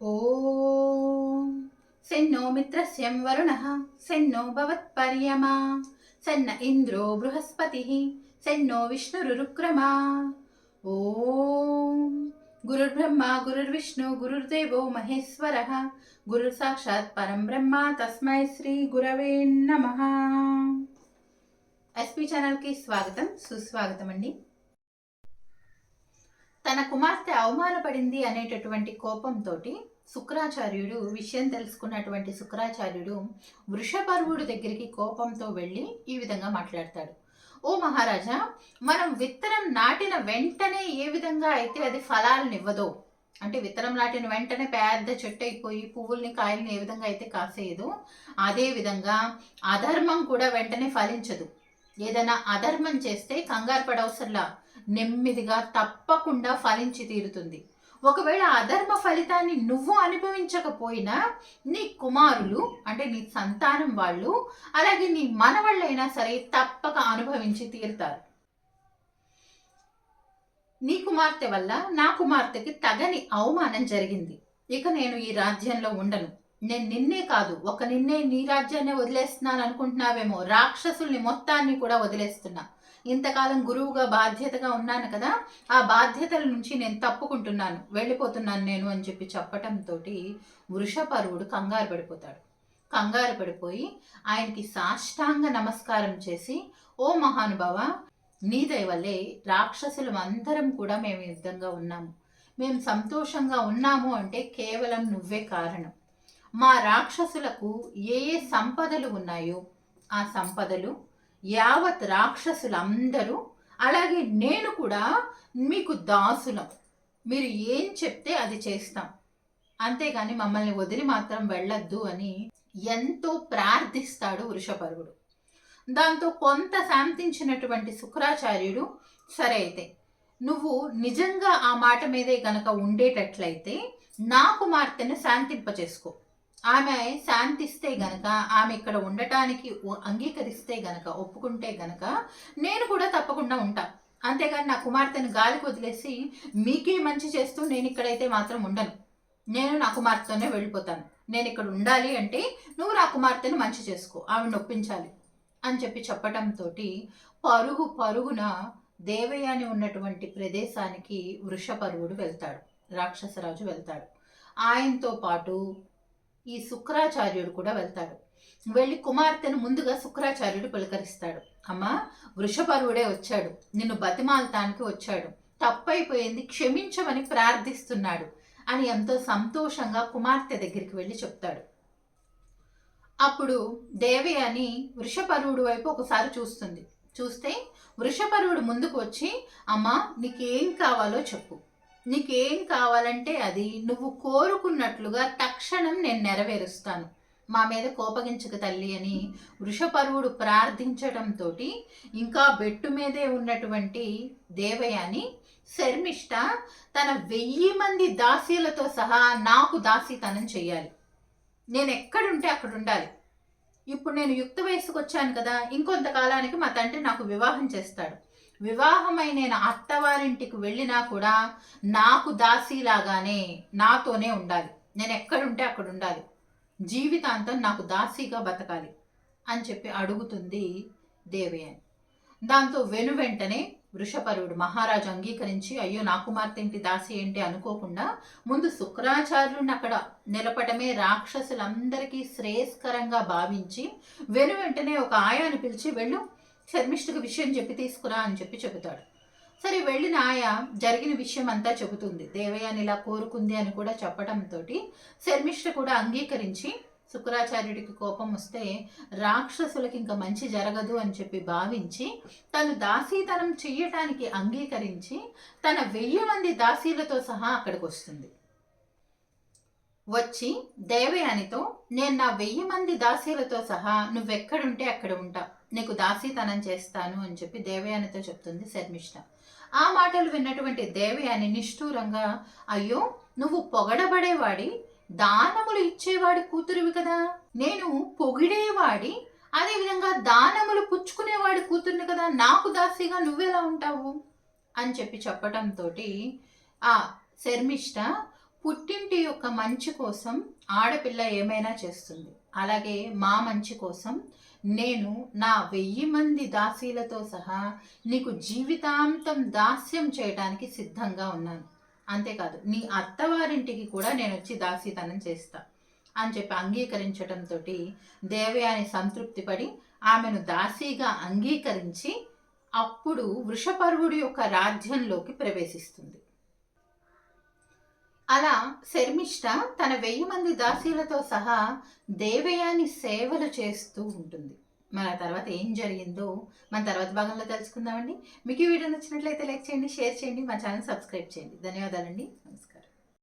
ఓం సెన్నో మిత్రస్యం వరుణ సెన్నో భవత్పర్యమా సన్న ఇంద్రో బృహస్పతి సెన్నో విష్ణురుక్రమా ఓం గురుర్బ్రహ్మ గురుర్విష్ణు గురుర్దేవో మహేశ్వర గురు సాక్షాత్ పరం బ్రహ్మ తస్మై శ్రీ గురవే నమ ఎస్పీ ఛానల్కి స్వాగతం సుస్వాగతం అండి తన కుమార్తె అవమానపడింది అనేటటువంటి కోపంతో శుక్రాచార్యుడు విషయం తెలుసుకున్నటువంటి శుక్రాచార్యుడు వృషపర్వుడు దగ్గరికి కోపంతో వెళ్ళి ఈ విధంగా మాట్లాడతాడు. ఓ మహారాజా మనం విత్తనం నాటిన వెంటనే ఏ విధంగా అయితే అది ఫలాలనివ్వదో అంటే విత్తనం నాటిన వెంటనే పెద్ద చెట్టు అయిపోయి పువ్వుల్ని కాయల్ని ఏ విధంగా అయితే కాసేయదు అదే విధంగా అధర్మం కూడా వెంటనే ఫలించదు. ఏదైనా అధర్మం చేస్తే కంగారు పడవసర్లా నెమ్మదిగా తప్పకుండా ఫలించి తీరుతుంది. ఒకవేళ అధర్మ ఫలితాన్ని నువ్వు అనుభవించకపోయినా నీ కుమారులు అంటే నీ సంతానం వాళ్ళు అలాగే నీ మనవాళ్ళైనా సరే తప్పక అనుభవించి తీరుతారు. నీ కుమార్తె వల్ల నా కుమార్తెకి తగని అవమానం జరిగింది. ఇక నేను ఈ రాజ్యంలో ఉండను. నేను నిన్నే కాదు ఒక నిన్నే నీ రాజ్యాన్ని వదిలేస్తున్నాను అనుకుంటున్నావేమో రాక్షసుల్ని మొత్తాన్ని కూడా వదిలేస్తున్నా. ఇంతకాలం గురువుగా బాధ్యతగా ఉన్నాను కదా ఆ బాధ్యతల నుంచి నేను తప్పుకుంటున్నాను వెళ్ళిపోతున్నాను నేను అని చెప్పి చెప్పటంతో వృషపరువుడు కంగారు పడిపోతాడు. కంగారు పడిపోయి ఆయనకి సాష్టాంగ నమస్కారం చేసి ఓ మహానుభావ నీ దయ వల్లే అందరం కూడా మేము ఈ విధంగా ఉన్నాము. మేము సంతోషంగా ఉన్నాము అంటే కేవలం నువ్వే కారణం. మా రాక్షసులకు ఏ ఏ సంపదలు ఉన్నాయో ఆ సంపదలు యావత్ రాక్షసులందరూ అలాగే నేను కూడా మీకు దాసులం. మీరు ఏం చెప్తే అది చేస్తాం. అంతేగాని మమ్మల్ని వదిలి మాత్రం వెళ్ళొద్దు అని ఎంతో ప్రార్థిస్తాడు వృషపరుడు దాంతో కొంత శాంతించినటువంటి శుక్రాచార్యుడు సరే అయితే నువ్వు నిజంగా ఆ మాట మీదే గనక ఉండేటట్లయితే నా కుమార్తెను శాంతింపచేసుకో ఆమె శాంతిస్తే గనక ఆమె ఇక్కడ ఉండటానికి అంగీకరిస్తే గనక ఒప్పుకుంటే గనక నేను కూడా తప్పకుండా ఉంటా. అంతేగాని నా కుమార్తెను గాలికి వదిలేసి మీకే మంచి చేస్తూ నేను ఇక్కడైతే మాత్రం ఉండను. నేను నా కుమార్తెతోనే వెళ్ళిపోతాను. నేను ఇక్కడ ఉండాలి అంటే నువ్వు నా కుమార్తెను మంచి చేసుకో ఆమెను నొప్పించాలి అని చెప్పి చెప్పటంతో పరుగు పరుగున దేవయాని ఉన్నటువంటి ప్రదేశానికి వృషపరువుడు వెళ్తాడు రాక్షసరాజు వెళ్తాడు. ఆయనతో పాటు ఈ శుక్రాచార్యుడు కూడా వెళ్తాడు. వెళ్ళి కుమార్తెను ముందుగా శుక్రాచార్యుడు పలకరిస్తాడు. అమ్మా వృషపరువుడే వచ్చాడు. నిన్ను బతిమాలటానికి వచ్చాడు. తప్పైపోయింది క్షమించమని ప్రార్థిస్తున్నాడు అని ఎంతో సంతోషంగా కుమార్తె దగ్గరికి వెళ్ళి చెప్తాడు. అప్పుడు దేవి అని వృషపరువుడు వైపు ఒకసారి చూస్తుంది. చూస్తే వృషపరువుడు ముందుకు వచ్చి అమ్మా నీకేం కావాలో చెప్పు. నీకేం కావాలంటే అది. నువ్వు కోరుకున్నట్లుగా తక్షణం నేను నెరవేరుస్తాను. మా మీద కోపగించక తల్లి అని వృషపరువుడు ప్రార్థించడంతో ఇంకా బెట్టు మీదే ఉన్నటువంటి దేవయాని శర్మిష్ట తన వెయ్యి మంది దాసీలతో సహా నాకు దాసీతనం చేయాలి నేను ఎక్కడుంటే అక్కడ ఉండాలి ఇప్పుడు నేను యుక్త వయసుకు వచ్చాను కదా. ఇంకొంతకాలానికి మా తండ్రి నాకు వివాహం చేస్తాడు. వివాహమై నేను అత్తవారింటికి వెళ్ళినా కూడా నాకు దాసీలాగానే నాతోనే ఉండాలి. నేను ఎక్కడుంటే అక్కడ ఉండాలి జీవితాంతం నాకు దాసీగా బతకాలి అని చెప్పి అడుగుతుంది దేవయాని. దాంతో వెను వెంటనే వృషపరుడు మహారాజు అంగీకరించి అయ్యో నా కుమార్తె దాసి ఏంటి అనుకోకుండా ముందు శుక్రాచార్యుడిని అక్కడ నిలపటమే రాక్షసులందరికీ శ్రేయస్కరంగా భావించి వెను వెంటనే ఒక ఆయాను పిలిచి వెళ్ళు శర్మిష్ఠకు విషయం చెప్పి తీసుకురా అని చెప్పి చెబుతాడు. సరే వెళ్ళిన ఆయ జరిగిన విషయం అంతా చెబుతుంది దేవయాని ఇలా కోరుకుంది అని కూడా చెప్పడంతో శర్మిష్ఠ కూడా అంగీకరించి శుక్రాచార్యుడికి కోపం వస్తే రాక్షసులకి ఇంకా మంచి జరగదు అని చెప్పి భావించి తను దాసీతనం చెయ్యటానికి అంగీకరించి తన వెయ్యి మంది దాసీలతో సహా అక్కడికి వస్తుంది. వచ్చి దేవయానితో నేను నా వెయ్యి మంది దాసీలతో సహా నువ్వెక్కడుంటే అక్కడ ఉంటా. నీకు దాసీతనం చేస్తాను అని చెప్పి దేవయానితో చెప్తుంది శర్మిష్ఠ ఆ మాటలు విన్నటువంటి దేవయాని నిష్ఠూరంగా అయ్యో నువ్వు పొగడబడేవాడి దానములు ఇచ్చేవాడి కూతురివి కదా. నేను పొగిడేవాడి అదేవిధంగా దానములు పుచ్చుకునేవాడి కూతుర్ని కదా. నాకు దాసిగా నువ్వెలా ఉంటావు? అని చెప్పి చెప్పటంతో ఆ శర్మిష్ట పుట్టింటి యొక్క మంచి కోసం ఆడపిల్ల ఏమైనా చేస్తుంది. అలాగే మా మంచి కోసం నేను నా వెయ్యి మంది దాసీలతో సహా నీకు జీవితాంతం దాస్యం చేయడానికి సిద్ధంగా ఉన్నాను. అంతేకాదు నీ అత్తవారింటికి కూడా నేను వచ్చి దాసీతనం చేస్తా అని చెప్పి అంగీకరించడంతో దేవయాని సంతృప్తి పడి ఆమెను దాసీగా అంగీకరించి అప్పుడు వృషపర్వుడి యొక్క రాజ్యంలోకి ప్రవేశిస్తుంది. అలా శర్మిష్ట తన వెయ్యి మంది దాసీలతో సహా దేవయాని సేవలు చేస్తూ ఉంటుంది. మన తర్వాత ఏం జరిగిందో మన తర్వాత భాగంలో తెలుసుకుందామండి. మీకు ఈ వీడియో నచ్చినట్లయితే లైక్ చేయండి షేర్ చేయండి మా ఛానల్ సబ్స్క్రైబ్ చేయండి. ధన్యవాదాలండి. నమస్కారం.